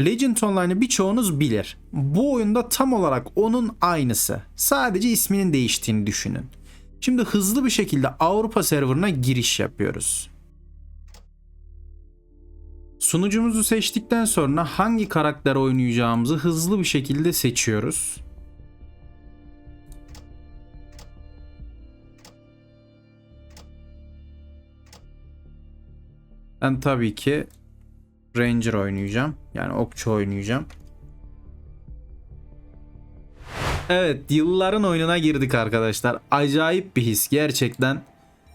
Legend Online'ı birçoğunuz bilir. Bu oyunda tam olarak onun aynısı. Sadece isminin değiştiğini düşünün. Şimdi hızlı bir şekilde Avrupa serverına giriş yapıyoruz. Sunucumuzu seçtikten sonra hangi karakter oynayacağımızı hızlı bir şekilde seçiyoruz. Ben tabii ki Ranger oynayacağım. Yani okçu oynayacağım. Evet yılların oyununa girdik arkadaşlar. Acayip bir his gerçekten.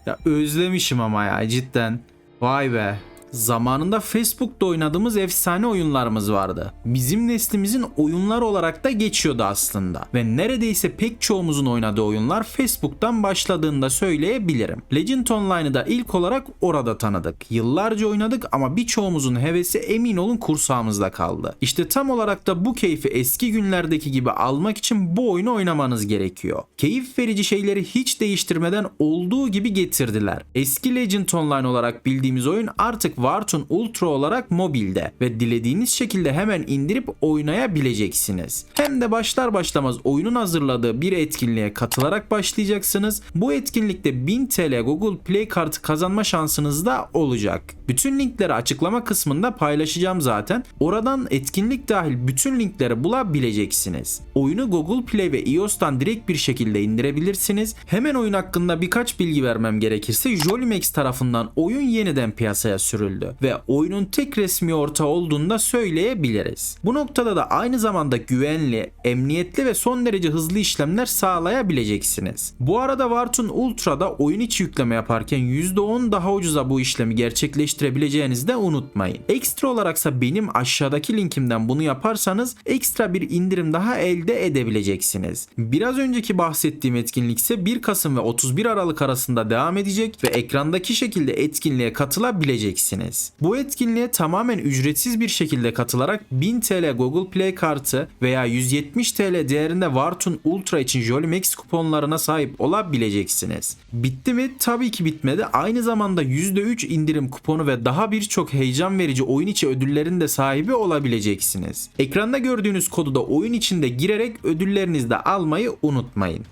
Ya özlemişim ama ya cidden. Vay be. Zamanında Facebook'ta oynadığımız efsane oyunlarımız vardı. Bizim neslimizin oyunlar olarak da geçiyordu aslında. Ve neredeyse pek çoğumuzun oynadığı oyunlar Facebook'tan başladığında söyleyebilirim. Legend Online'ı da ilk olarak orada tanıdık. Yıllarca oynadık ama birçoğumuzun hevesi emin olun kursağımızda kaldı. İşte tam olarak da bu keyfi eski günlerdeki gibi almak için bu oyunu oynamanız gerekiyor. Keyif verici şeyleri hiç değiştirmeden olduğu gibi getirdiler. Eski Legend Online olarak bildiğimiz oyun artık Wartun Ultra olarak mobilde ve dilediğiniz şekilde hemen indirip oynayabileceksiniz. Hem de başlar başlamaz oyunun hazırladığı bir etkinliğe katılarak başlayacaksınız. Bu etkinlikte 1000 TL Google Play kartı kazanma şansınız da olacak. Bütün linkleri açıklama kısmında paylaşacağım zaten. Oradan etkinlik dahil bütün linkleri bulabileceksiniz. Oyunu Google Play ve iOS'tan direkt bir şekilde indirebilirsiniz. Hemen oyun hakkında birkaç bilgi vermem gerekirse Jolimex tarafından oyun yeniden piyasaya sürüldü ve oyunun tek resmi ortağı olduğunu da söyleyebiliriz. Bu noktada da aynı zamanda güvenli, emniyetli ve son derece hızlı işlemler sağlayabileceksiniz. Bu arada Wartun Ultra'da oyun içi yükleme yaparken %10 daha ucuza bu işlemi gerçekleştirebileceğinizi de unutmayın. Ekstra olaraksa benim aşağıdaki linkimden bunu yaparsanız ekstra bir indirim daha elde edebileceksiniz. Biraz önceki bahsettiğim etkinlik ise 1 Kasım ve 31 Aralık arasında devam edecek ve ekrandaki şekilde etkinliğe katılabileceksiniz. Bu etkinliğe tamamen ücretsiz bir şekilde katılarak 1000 TL Google Play kartı veya 170 TL değerinde Wartun Ultra için Jolimex kuponlarına sahip olabileceksiniz. Bitti mi? Tabii ki bitmedi. Aynı zamanda %3 indirim kuponu ve daha birçok heyecan verici oyun içi ödüllerin de sahibi olabileceksiniz. Ekranda gördüğünüz kodu da oyun içinde girerek ödüllerinizi de almayı unutmayın.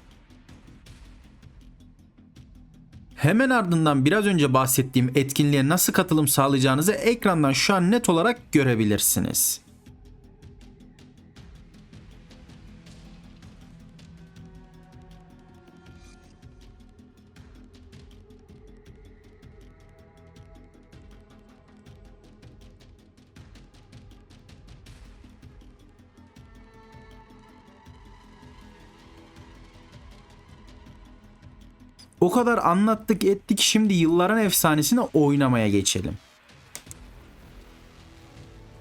Hemen ardından biraz önce bahsettiğim etkinliğe nasıl katılım sağlayacağınızı ekrandan şu an net olarak görebilirsiniz. O kadar anlattık ettik şimdi yılların efsanesini oynamaya geçelim.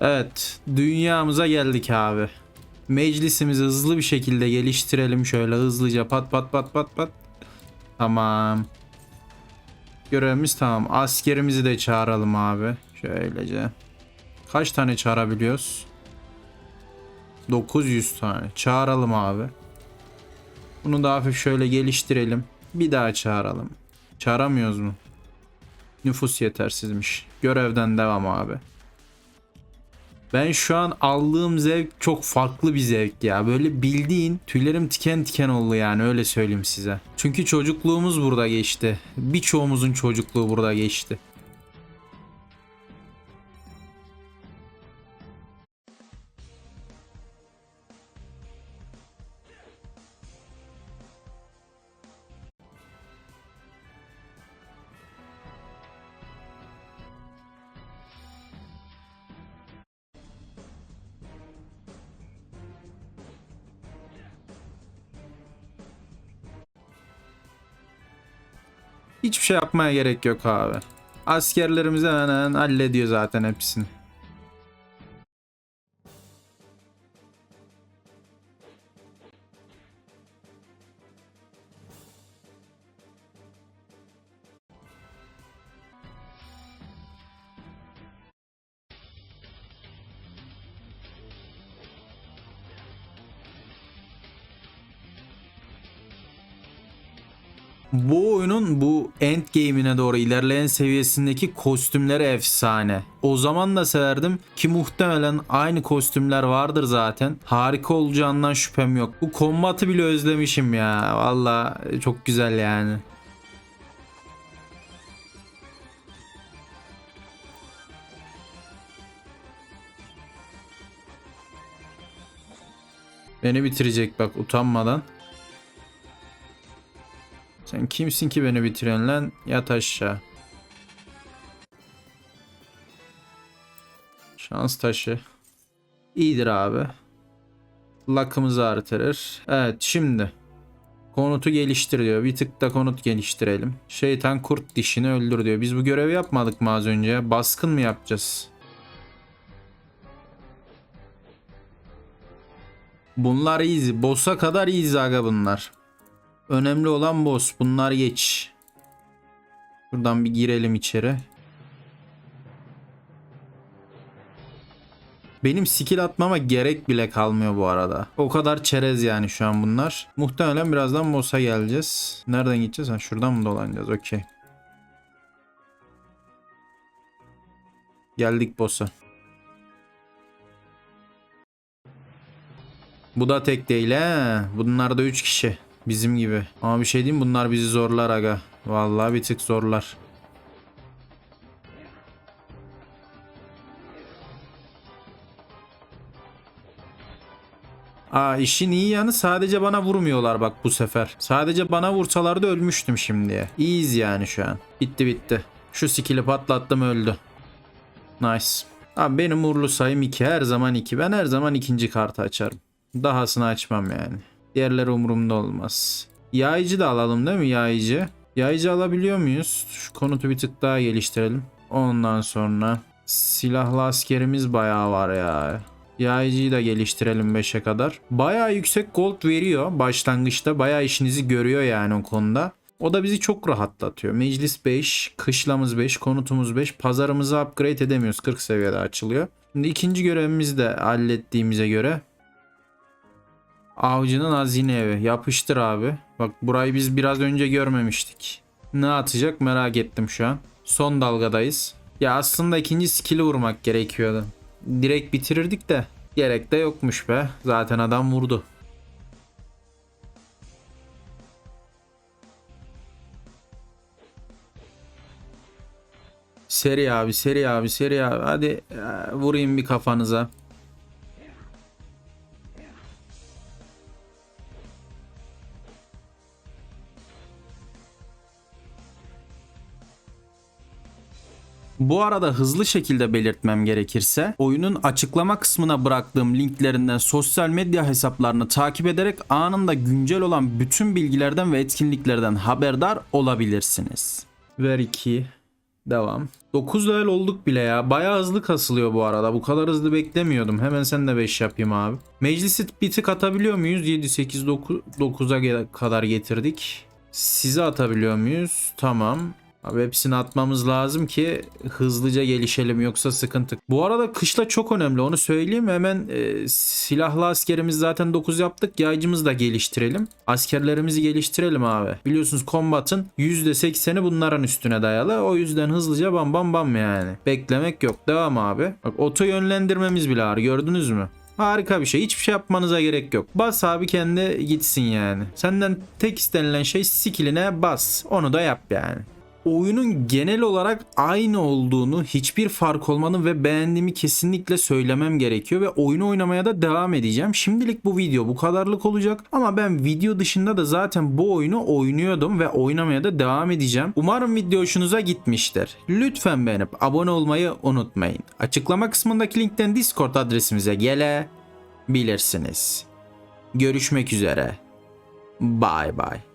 Evet dünyamıza geldik abi. Meclisimizi hızlı bir şekilde geliştirelim şöyle hızlıca pat pat pat pat pat. Tamam. Görevimiz tamam. Askerimizi de çağıralım abi. Şöylece. Kaç tane çağırabiliyoruz? 900 tane. Çağıralım abi. Bunu da hafif şöyle geliştirelim. Bir daha çağıralım. Çağıramıyoruz mu? Nüfus yetersizmiş. Görevden devam abi. Ben şu an aldığım zevk çok farklı bir zevk ya. Böyle bildiğin tüylerim tiken tiken oldu yani öyle söyleyeyim size. Çünkü çocukluğumuz burada geçti. Birçoğumuzun çocukluğu burada geçti. Hiçbir şey yapmaya gerek yok abi. Askerlerimiz hemen hallediyor zaten hepsini. Bu oyunun bu end game'ine doğru ilerleyen seviyesindeki kostümleri efsane. O zaman da severdim ki muhtemelen aynı kostümler vardır zaten. Harika olacağından şüphem yok. Bu kombatı bile özlemişim ya. Valla çok güzel yani. Beni bitirecek bak utanmadan. Sen kimsin ki beni bitiren lan? Yat aşağı. Şans taşı. İyidir abi. Luck'ımızı artırır. Evet şimdi. Konutu geliştir diyor. Bir tık da konut geliştirelim. Şeytan kurt dişini öldür diyor. Biz bu görevi yapmadık mı az önce? Baskın mı yapacağız? Bunlar easy. Boss'a kadar easy aga bunlar. Önemli olan boss. Bunlar geç. Buradan bir girelim içeri. Benim skill atmama gerek bile kalmıyor bu arada. O kadar çerez yani şu an bunlar. Muhtemelen birazdan boss'a geleceğiz. Nereden gideceğiz? Ha, şuradan mı dolanacağız? Okey. Geldik boss'a. Bu da tek değil he. Bunlar da 3 kişi. Bizim gibi. Ama bir şey diyeyim bunlar bizi zorlar aga. Vallahi bir tık zorlar. Aa işin iyi yanı sadece bana vurmuyorlar bak bu sefer. Sadece bana vursalardı ölmüştüm şimdiye. İyiyiz yani şu an. Bitti bitti. Şu skill'i patlattım öldü. Nice. Abi benim uğurlu sayım 2 her zaman 2. Ben her zaman ikinci kartı açarım. Dahasını açmam yani. Diğerleri umurumda olmaz. Yayıcı da alalım değil mi yayıcı? Yayıcı alabiliyor muyuz? Şu konutu bir tık daha geliştirelim. Ondan sonra silahlı askerimiz bayağı var ya. Yayıcıyı da geliştirelim 5'e kadar. Bayağı yüksek gold veriyor başlangıçta. Bayağı işinizi görüyor yani o konuda. O da bizi çok rahatlatıyor. Meclis 5, kışlamız 5, konutumuz 5. Pazarımızı upgrade edemiyoruz. 40 seviyede açılıyor. Şimdi ikinci görevimizi de hallettiğimize göre Avcının hazine evi. Yapıştır abi. Bak burayı biz biraz önce görmemiştik. Ne atacak merak ettim şu an. Son dalgadayız. Ya aslında ikinci skill'i vurmak gerekiyordu. Direkt bitirirdik de. Gerek de yokmuş be. Zaten adam vurdu. Seri abi, seri abi, seri abi. Hadi e, vurayım bir kafanıza. Bu arada hızlı şekilde belirtmem gerekirse oyunun açıklama kısmına bıraktığım linklerinden sosyal medya hesaplarını takip ederek anında güncel olan bütün bilgilerden ve etkinliklerden haberdar olabilirsiniz. Ver 2. Devam. 9 level olduk bile ya. Bayağı hızlı kasılıyor bu arada. Bu kadar hızlı beklemiyordum. Hemen sen de 5 yapayım abi. Meclisi bir tık atabiliyor muyuz? 7, 8, 9, 9'a kadar getirdik. Size atabiliyor muyuz? Tamam. Abi hepsini atmamız lazım ki hızlıca gelişelim yoksa sıkıntı. Bu arada kışla çok önemli onu söyleyeyim. Hemen e, silahlı askerimiz zaten 9 yaptık. Yaycımızı da geliştirelim. Askerlerimizi geliştirelim abi. Biliyorsunuz kombatın %80'i bunların üstüne dayalı. O yüzden hızlıca bam bam bam yani. Beklemek yok. Devam abi. Bak oto yönlendirmemiz bile var gördünüz mü? Harika bir şey. Hiçbir şey yapmanıza gerek yok. Bas abi kendi gitsin yani. Senden tek istenilen şey skilline bas. Onu da yap yani oyunun genel olarak aynı olduğunu, hiçbir fark olmanı ve beğendiğimi kesinlikle söylemem gerekiyor ve oyunu oynamaya da devam edeceğim. Şimdilik bu video bu kadarlık olacak ama ben video dışında da zaten bu oyunu oynuyordum ve oynamaya da devam edeceğim. Umarım video hoşunuza gitmiştir. Lütfen beğenip abone olmayı unutmayın. Açıklama kısmındaki linkten Discord adresimize gelebilirsiniz. Görüşmek üzere. Bye bye.